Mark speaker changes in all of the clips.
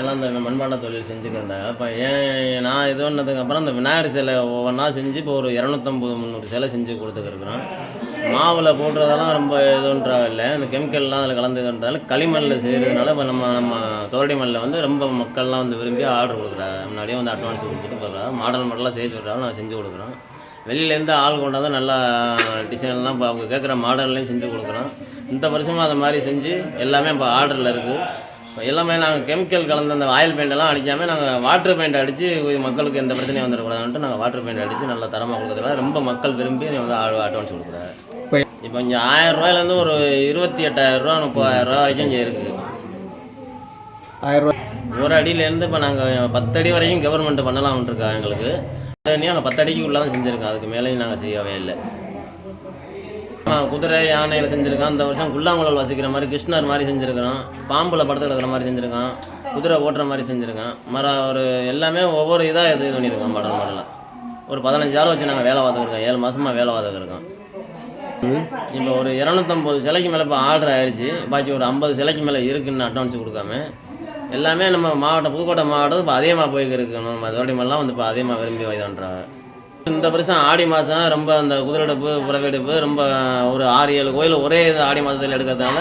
Speaker 1: எல்லாம் இந்த மண்பாண்ட தொழில் செஞ்சுக்கிறேன்டா. இப்போ ஏன் நான் இது பண்ணதுக்கப்புறம் இந்த விநாயகர் சிலை ஒவ்வொன்றா செஞ்சு இப்போ ஒரு இரநூத்தம்பது முந்நூறு சிலை செஞ்சு கொடுத்துக்கிருக்குறோம். மாவில் போடுறதெல்லாம் ரொம்ப இதுன்றா இல்லை. இந்த கெமிக்கல்லாம் அதில் கலந்து இதுன்றதால களிமண்ணில் செய்கிறதுனால இப்போ நம்ம நம்ம தோரடி மண்ணில் வந்து ரொம்ப மக்கள்லாம் வந்து விரும்பி ஆர்டர் கொடுக்குறாங்க முன்னாடியே வந்து அட்வான்ஸ் கொடுத்துட்டு போடுறாங்க மாடல் மாடலாக செய்ய சொல்கிறாங்க நான் செஞ்சு கொடுக்குறோம். வெளியிலேருந்து ஆள் கொண்டாந்து நல்லா டிசைன்லாம் இப்போ அவங்க கேட்குற மாடல்லையும் செஞ்சு கொடுக்குறோம். இந்த வருஷமும் அதை மாதிரி செஞ்சு எல்லாமே இப்போ ஆர்டரில் இருக்குது எல்லாமே நாங்கள் கெமிக்கல் கலந்த அந்த ஆயில் பெயிண்டெல்லாம் அடிக்காமல் நாங்கள் வாட்டர் பெயிண்ட் அடித்து மக்களுக்கு எந்த பிரச்சனையும் வந்துடக்கூடாதுன்ட்டு நாங்கள் வாட்டர் பெயிண்ட் அடித்து நல்லா தரமாக கொடுக்குறதுனால ரொம்ப மக்கள் விரும்பி வந்து அட்வான்ஸ் கொடுக்குறாரு.
Speaker 2: இப்போ
Speaker 1: இங்கே ஆயிரம் ரூபாயிலேருந்து ஒரு இருபத்தி எட்டாயிரம் ரூபா முப்பதாயிரம் ரூபா வரைக்கும் இங்கே இருக்குது
Speaker 2: ஆயிரம்
Speaker 1: ஒரு அடியிலேருந்து இப்போ நாங்கள் பத்து அடி வரைக்கும் கவர்மெண்ட் பண்ணலாம்னு இருக்கா எங்களுக்கு. நாங்கள் பத்து அடிக்கு உள்ளே தான் செஞ்சுருக்கோம். அதுக்கு மேலேயும் நாங்கள் செய்யவே இல்லை. குதிரை யானையில் செஞ்சுருக்கோம் இந்த வருஷம் குல்லாங்குழல் வசிக்கிற மாதிரி கிருஷ்ணர் மாதிரி செஞ்சுருக்கான் பாம்பில் படத்தில் எடுக்கிற மாதிரி செஞ்சுருக்கான். குதிரை ஓட்டுற மாதிரி செஞ்சுருக்கோம் மர ஒரு எல்லாமே ஒவ்வொரு இதாக இது பண்ணியிருக்கோம் மாடல் மாடலாக ஒரு பதினஞ்சு ஆள் வச்சு நாங்கள் வேலை பார்த்துருக்கோம் ஏழு மாதமாக வேலை பார்த்துருக்கோம் இப்போ ஒரு இரநூத்தம்பது சிலைக்கு மேலே இப்போ ஆர்டர் ஆயிடுச்சு பாக்கி ஒரு ஐம்பது சிலைக்கு மேலே இருக்குன்னு அட்வான்ஸ் கொடுக்காம எல்லாமே நம்ம மாவட்டம் புதுக்கோட்டை மாவட்டம் இப்போ அதிகமாக போய்க்கிருக்கு நம்ம தோட்டிமெல்லாம் வந்து இப்போ அதிகமாக விரும்பி வைதான்றாங்க இந்த வருஷம் ஆடி மாதம் ரொம்ப அந்த குதிரெடுப்பு புறவெடுப்பு ரொம்ப ஒரு ஆறு ஏழு கோயில் ஒரே இது ஆடி மாதத்தில் எடுக்கிறதுனால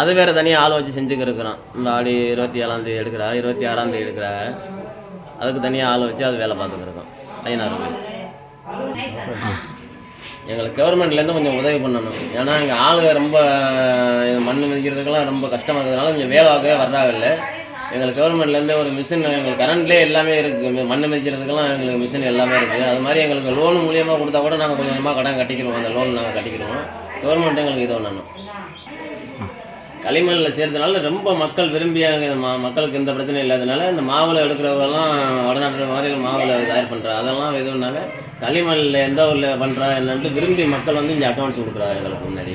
Speaker 1: அது வேறு தனியாக ஆள் வச்சு செஞ்சுக்க இருக்கிறோம். இந்த ஆடி இருபத்தி ஏழாந்தேதி எடுக்கிறா இருபத்தி ஆறாந்தேதி எடுக்கிறா. அதுக்கு தனியாக ஆள் வச்சு அது வேலை பார்த்துக்கிருக்கோம் ஐநூறு கோயில். எங்களுக்கு கவர்மெண்ட்லேருந்து கொஞ்சம் உதவி பண்ணணும். ஏன்னா எங்கள் ஆளுங்க ரொம்ப மண் மிதிக்கிறதுக்கெல்லாம் ரொம்ப கஷ்டமாக இருக்கிறதுனால கொஞ்சம் வேலை வர்றாங்க இல்லை. எங்களுக்கு கவர்மெண்ட்லேருந்து ஒரு மிஷின் எங்களுக்கு கரண்ட்லேயே எல்லாமே இருக்குது மண் மிதிக்கிறதுக்கெல்லாம் எங்களுக்கு மிஷின் எல்லாமே இருக்குது அது மாதிரி எங்களுக்கு லோன் மூலியமாக கொடுத்தா கூட நாங்கள் கொஞ்சம் கொஞ்சமாக கடன் கட்டிக்கிறோம் அந்த லோன் நாங்கள் கட்டிக்கிறோம் கவர்மெண்ட் எங்களுக்கு இது பண்ணணும் களிமண்ணில் சேர்த்தனால ரொம்ப மக்கள் விரும்பிய மக்களுக்கு எந்த பிரச்சனையும் இல்லாதனால இந்த மாவில் எடுக்கிறவங்கெல்லாம் வடநாட்டு மாதிரி மாவில் தயார் பண்ணுறா அதெல்லாம் எதுவும்னால களிமண்ணில் எந்த ஊரில் பண்ணுறா என்னன்ட்டு விரும்பி மக்கள் வந்து இங்கே அக்கௌண்ட்ஸ் கொடுக்குறா எங்களுக்கு முன்னாடி.